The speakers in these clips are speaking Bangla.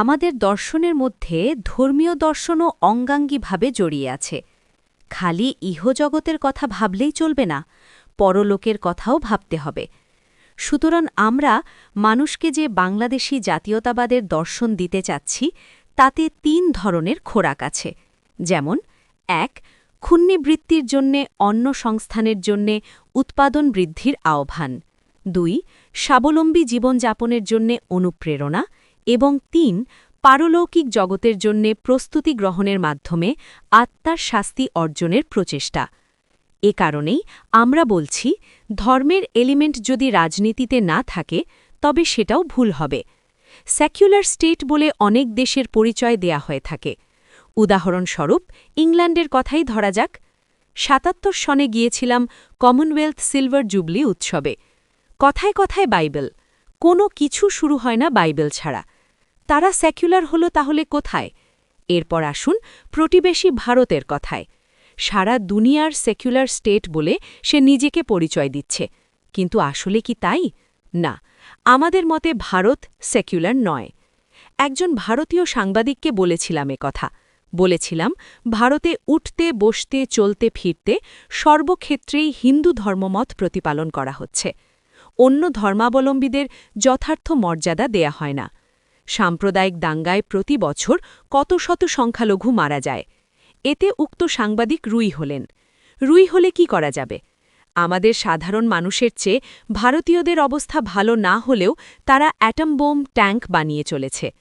আমাদের দর্শনের মধ্যে ধর্মীয় দর্শনও অঙ্গাঙ্গিভাবে জড়িয়ে আছে। খালি ইহজগতের কথা ভাবলেই চলবে না, পরলোকের কথাও ভাবতে হবে। সুতরাং আমরা মানুষকে যে বাংলাদেশি জাতীয়তাবাদের দর্শন দিতে চাচ্ছি, তাতে তিন ধরনের খোরাক আছে। যেমন, এক, ক্ষুণ্ণিবৃত্তির জন্যে, অন্ন সংস্থানের জন্যে উৎপাদন বৃদ্ধির আহ্বান। দুই, স্বাবলম্বী জীবনযাপনের জন্যে অনুপ্রেরণা। এবং তিন, পারলৌকিক জগতের জন্যে প্রস্তুতি গ্রহণের মাধ্যমে আত্মার শাস্তি অর্জনের প্রচেষ্টা। এ কারণেই আমরা বলছি, ধর্মের এলিমেন্ট যদি রাজনীতিতে না থাকে, তবে সেটাও ভুল হবে। সেকুলার স্টেট বলে অনেক দেশের পরিচয় দেয়া হয়ে থাকে। উদাহরণস্বরূপ, ইংল্যান্ডের কথাই ধরা যাক। সাতাত্তর সনে গিয়েছিলাম কমনওয়েলথ সিলভার জুবলি উৎসবে। কথায় কথায় বাইবেল। কোনো কিছু শুরু হয় না বাইবেল ছাড়া। তারা সেকুলার হলো তাহলে কোথায়? এরপর আসুন প্রতিবেশী ভারতের কথায়। সারা দুনিয়ার সেকুলার স্টেট বলে সে নিজেকে পরিচয় দিচ্ছে। কিন্তু আসলে কি তাই? না, আমাদের মতে ভারত সেকুলার নয়। একজন ভারতীয় সাংবাদিককে বলেছিলাম কথা। বলেছিলাম, ভারতে উঠতে, বসতে, চলতে, ফিরতে সর্বক্ষেত্রেই হিন্দু ধর্মমত প্রতিপালন করা হচ্ছে। অন্য ধর্মাবলম্বীদের যথার্থ মর্যাদা দেয়া হয় না। সাম্প্রদায়িক দাঙ্গায় প্রতি বছর কত শত সংখ্যালঘু মারা যায়। এতে উক্ত সাংবাদিক রুই হলেন। রুই হলে কি করা যাবে? আমাদের সাধারণ মানুষের চেয়ে ভারতীয়দের অবস্থা ভালো না হলেও তারা অ্যাটম বোম, ট্যাঙ্ক বানিয়ে চলেছে।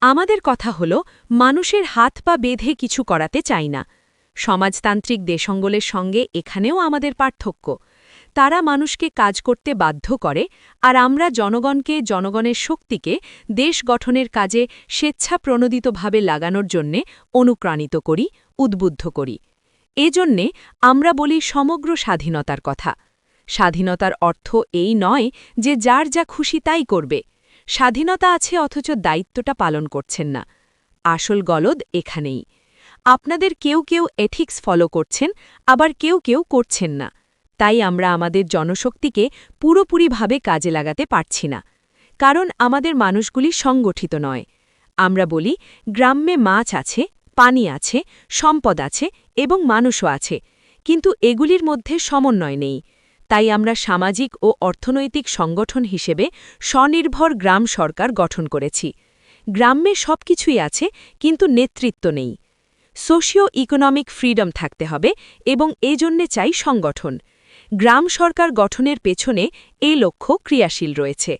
আমাদের কথা হল, মানুষের হাত পা বেঁধে কিছু করাতে চাই না। সমাজতান্ত্রিক দেশঙ্গলের সঙ্গে এখানেও আমাদের পার্থক্য। তারা মানুষকে কাজ করতে বাধ্য করে, আর আমরা জনগণকে, জনগণের শক্তিকে দেশ গঠনের কাজে স্বেচ্ছাপ্রণোদিতভাবে লাগানোর জন্যে অনুপ্রাণিত করি, উদ্বুদ্ধ করি। এজন্যে আমরা বলি সমগ্র স্বাধীনতার কথা। স্বাধীনতার অর্থ এই নয় যে যার যা খুশি তাই করবে। স্বাধীনতা আছে অথচ দায়িত্বটা পালন করছেন না। আসল গলদ এখানেই। আপনাদের কেউ কেউ এথিক্স ফলো করছেন, আবার কেউ কেউ করছেন না। তাই আমরা আমাদের জনশক্তিকে পুরোপুরিভাবে কাজে লাগাতে পারছি না, কারণ আমাদের মানুষগুলি সংগঠিত নয়। আমরা বলি গ্রাম্যে মাছ আছে, পানি আছে, সম্পদ আছে এবং মানুষও আছে, কিন্তু এগুলির মধ্যে সমন্বয় নেই। তাই আমরা সামাজিক ও অর্থনৈতিক সংগঠন হিসেবে স্বনির্ভর গ্রাম সরকার গঠন করেছি। গ্রাম্যে সব কিছুই আছে, কিন্তু নেতৃত্ব নেই। সোশিও ইকোনমিক ফ্রিডম থাকতে হবে এবং এজন্যে চাই সংগঠন। গ্রাম সরকার গঠনের পেছনে এ লক্ষ্য ক্রিয়াশীল রয়েছে।